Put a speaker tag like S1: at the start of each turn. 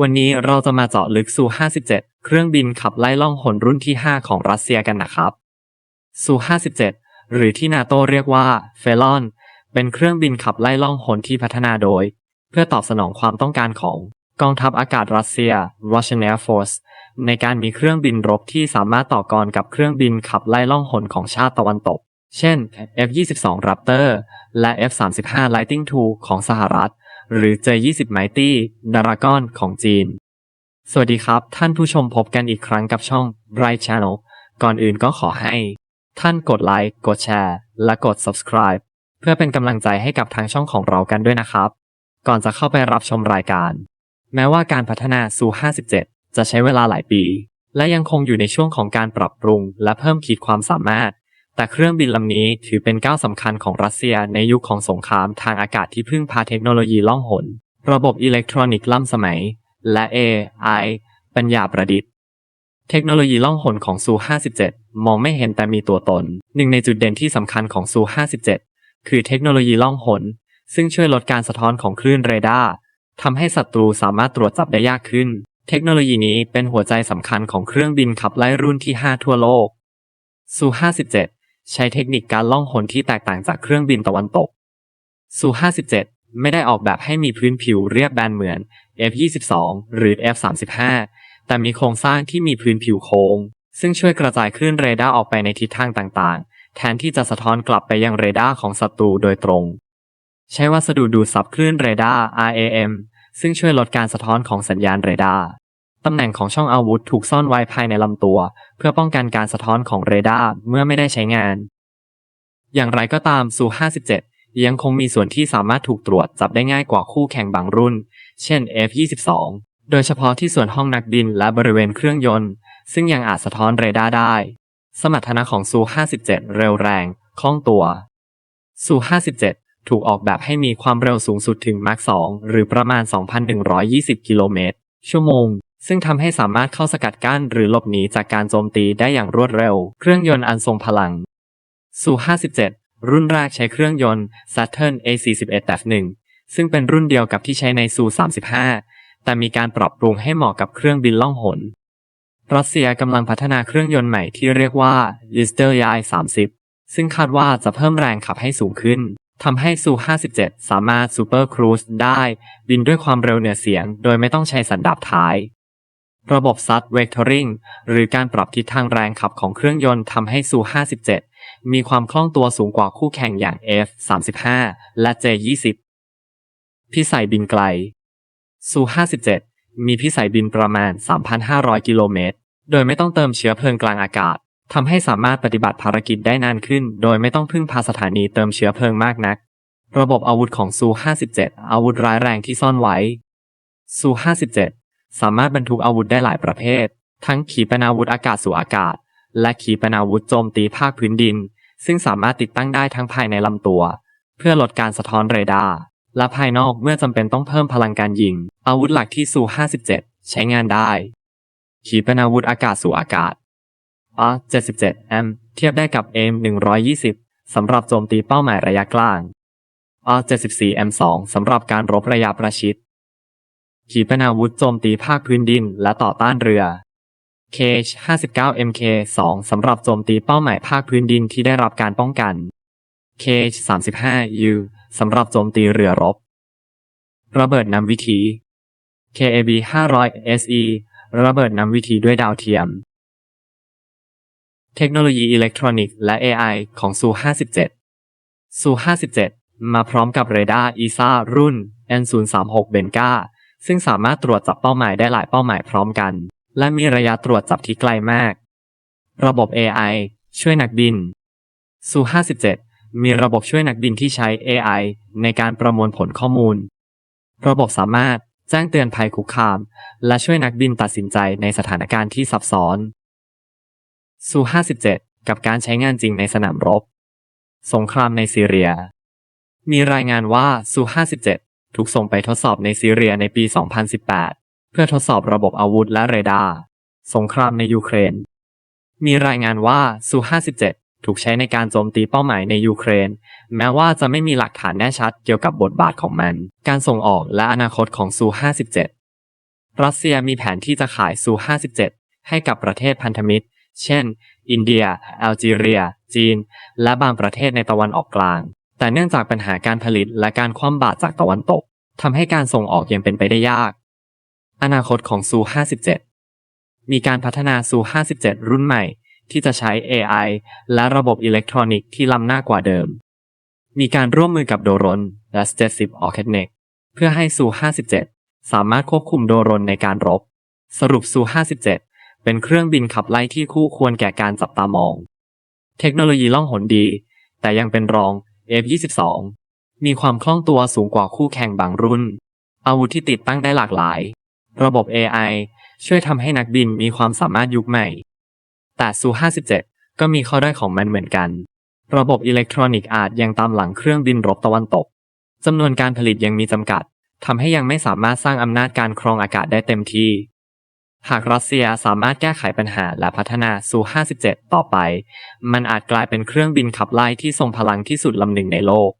S1: วันนี้เราจะมาเจาะลึกซู57 เครื่องบินขับไล่ล่องหนรุ่นที่ 5 ของรัสเซียกันนะครับซู57 หรือที่นาโตเรียกว่าเฟลอน เป็นเครื่องบินขับไล่ล่องหนที่พัฒนาโดย เพื่อตอบสนองความต้องการของกองทัพอากาศรัสเซีย Russian Air Force ในการมีเครื่องบินรบที่สามารถต่อกรกับเครื่องบินขับไล่ล่องหนของชาติตะวันตก เช่น F-22 Raptor และ F-35 Lightning II ของสหรัฐ หรือ J-20 Mighty Dragon ของจีน สวัสดีครับ ท่านผู้ชมพบกันอีกครั้งกับช่อง Bright Channel ก่อนอื่นก็ขอให้ ท่านกดไลค์กดแชร์และกด subscribe เพื่อเป็นกำลังใจให้กับทางช่องของเรากันด้วยนะครับ ก่อนจะเข้าไปรับชมรายการ แม้ว่าการพัฒนาซู57 จะใช้เวลาหลายปี และยังคงอยู่ในช่วงของการปรับปรุงและเพิ่มขีดความสามารถ แต่เครื่องบินลำนี้ถือเป็นก้าวสำคัญของรัสเซียในยุคของสงครามทางอากาศที่พึ่งพาเทคโนโลยีล่องหน ระบบอิเล็กทรอนิกส์ล้ำสมัย และ AI ปัญญาประดิษฐ์ เทคโนโลยีล่องหนของซู 57 มองไม่เห็นแต่มีตัวตน หนึ่งในจุดเด่นที่สำคัญของซู 57 คือเทคโนโลยีล่องหน ซึ่งช่วยลดการสะท้อนของคลื่นเรดาร์ทำให้ศัตรูสามารถตรวจจับได้ยากขึ้น เทคโนโลยีนี้เป็นหัวใจสำคัญของเครื่องบินขับไล่รุ่นที่ 5 ทั่วโลกซู 57 ใช้เทคนิคการล่องหนที่แตกต่างจากเครื่องบินตะวันตก ซู 57 ไม่ได้ออกแบบให้มีพื้นผิวเรียบแบนเหมือน F22 หรือ F35 แต่มีโครงสร้างที่มีพื้นผิวโค้ง ซึ่งช่วยกระจายคลื่นเรดาร์ออกไปในทิศทางต่างๆ แทนที่จะสะท้อนกลับไปยังเรดาร์ของศัตรูโดยตรง ใช้วัสดุดูดซับคลื่นเรดาร์ RAM ซึ่งช่วยลดการสะท้อนของสัญญาณเรดาร์ ตำแหน่งของช่องอาวุธถูกซ่อนไว้ภายในลำตัว เพื่อป้องกันการสะท้อนของเรดาร์เมื่อไม่ได้ใช้งาน อย่างไรก็ตามซู 57 ยังคงมีส่วนที่สามารถถูกตรวจจับได้ง่ายกว่าคู่แข่งบางรุ่น เช่น F22 โดยเฉพาะที่ส่วนห้องนักบินและบริเวณเครื่องยนต์ ซึ่งยังอาจสะท้อนเรดาร์ได้ สมรรถนะของซู 57 เร็วแรง คล่องตัว ซู 57 ถูกออกแบบให้มีความเร็วสูงสุดถึงมาร์ค2หรือประมาณ 2,120 กิโลเมตรชั่วโมง ซึ่งทำให้สามารถเข้าสกัดกั้นหรือหลบหนีจากการโจมตีได้อย่างรวดเร็ว เครื่องยนต์อันทรงพลังซู57 รุ่นแรกใช้เครื่องยนต์ Saturn A41-1 ซึ่งเป็นรุ่นเดียวกับที่ใช้ในซู35 แต่มีการปรับปรุงให้เหมาะกับเครื่องบินล่องหน รัสเซียกำลังพัฒนาเครื่องยนต์ใหม่ที่เรียกว่า l i s t e r y a 30ซึ่งคาดว่าจะเพิ่มแรงขับให้สูงขึ้นทำให้ซู57 สามารถซูเปอร์ครูซได้ บินด้วยความเร็วเหนือเสียง โดยไม่ต้องใช้สันดาปท้าย ระบบซัดเวกเตอริงหรือการปรับทิศทางแรงขับของเครื่องยนต์ทำให้ซู 57 มีความคล่องตัวสูงกว่าคู่แข่งอย่าง F35 และ J20 พิสัยบินไกล ซู 57 มีพิสัยบินประมาณ 3,500 กิโลเมตร โดยไม่ต้องเติมเชื้อเพลิงกลางอากาศทำให้สามารถปฏิบัติภารกิจได้นานขึ้น โดยไม่ต้องพึ่งพาสถานีเติมเชื้อเพลิงมากนัก ระบบอาวุธของซู 57 อาวุธร้ายแรงที่ซ่อนไว้ ซู 57 สามารถบรรทุกอาวุธได้หลายประเภท ทั้งขีปนาวุธอากาศสู่อากาศ และขีปนาวุธโจมตีภาคพื้นดิน ซึ่งสามารถติดตั้งได้ทั้งภายในลำตัว เพื่อลดการสะท้อนเรดาร์และภายนอกเมื่อจำเป็นต้องเพิ่มพลังการยิง อาวุธหลักที่ซู57 ใช้งานได้ ขีปนาวุธอากาศสู่อากาศ R 77 M เทียบได้กับ M 120สำหรับโจมตีเป้าหมายระยะกลาง R 74 M 2สำหรับการรบระยะประชิด ขีปนาวุธโจมตีภาคพื้นดินและต่อต้านเรือ KH 59 MK 2 สำหรับโจมตีเป้าหมายภาคพื้นดินที่ได้รับการป้องกัน KH 35 U สำหรับโจมตีเรือรบ ระเบิดนำวิธี KAB 500 SE ระเบิดนำวิธีด้วยดาวเทียม เทคโนโลยีอิเล็กทรอนิกส์และ AI ของซู57ซู57 มาพร้อมกับเรดาร์ ESA รุ่น N036 b e n g a ซึ่งสามารถตรวจจับเป้าหมายได้หลายเป้าหมายพร้อมกัน และมีระยะตรวจจับที่ไกลมาก ระบบ AI ช่วยนักบินซู57 มีระบบช่วยนักบินที่ใช้ AI ในการประมวลผลข้อมูล ระบบสามารถแจ้งเตือนภัยคุกคาม และช่วยนักบินตัดสินใจในสถานการณ์ที่ซับซ้อนซู57 กับการใช้งานจริงในสนามรบ สงครามในซีเรีย มีรายงานว่าซู57 ถูกส่งไปทดสอบในซีเรียในปี 2018 เพื่อทดสอบระบบอาวุธและเรดาร์ สงครามในยูเครน มีรายงานว่าซู 57 ถูกใช้ในการโจมตีเป้าหมายในยูเครน แม้ว่าจะไม่มีหลักฐานแน่ชัดเกี่ยวกับบทบาทของมัน การส่งออกและอนาคตของซู 57 รัสเซียมีแผนที่จะขายซู 57 ให้กับประเทศพันธมิตร เช่น อินเดียแอลจีเรีย จีน และบางประเทศในตะวันออกกลาง แต่เนื่องจากปัญหาการผลิตและการคว่ำบาตรจากตะวันตกทำให้การส่งออกยังเป็นไปได้ยาก อนาคตของซู 57 มีการพัฒนาซู 57 รุ่นใหม่ ที่จะใช้ AI และระบบอิเล็กทรอนิกส์ที่ล้ำหน้ากว่าเดิม มีการร่วมมือกับโดรนและ70 o r c a n e c เพื่อให้ซู 57 สามารถควบคุมโดรนในการรบ สรุปซู 57 เป็นเครื่องบินขับไล่ที่คู่ควรแก่การจับตามอง เทคโนโลยีล่องหนดี แต่ยังเป็นรอง F22 มีความคล่องตัวสูงกว่าคู่แข่งบางรุ่น อาวุธที่ติดตั้งได้หลากหลาย ระบบ AI ช่วยทำให้นักบินมีความสามารถยุคใหม่ แต่ซู57 ก็มีข้อด้อยของมันเหมือนกัน ระบบอิเล็กทรอนิกส์อาจยังตามหลังเครื่องบินรบตะวันตกจำนวนการผลิตยังมีจำกัดทำให้ยังไม่สามารถสร้างอำนาจการครองอากาศได้เต็มที่ หากรัสเซียสามารถแก้ไขปัญหาและพัฒนาซู 57 ต่อไป มันอาจกลายเป็นเครื่องบินขับไล่ที่ทรงพลังที่สุดลำหนึ่งในโลก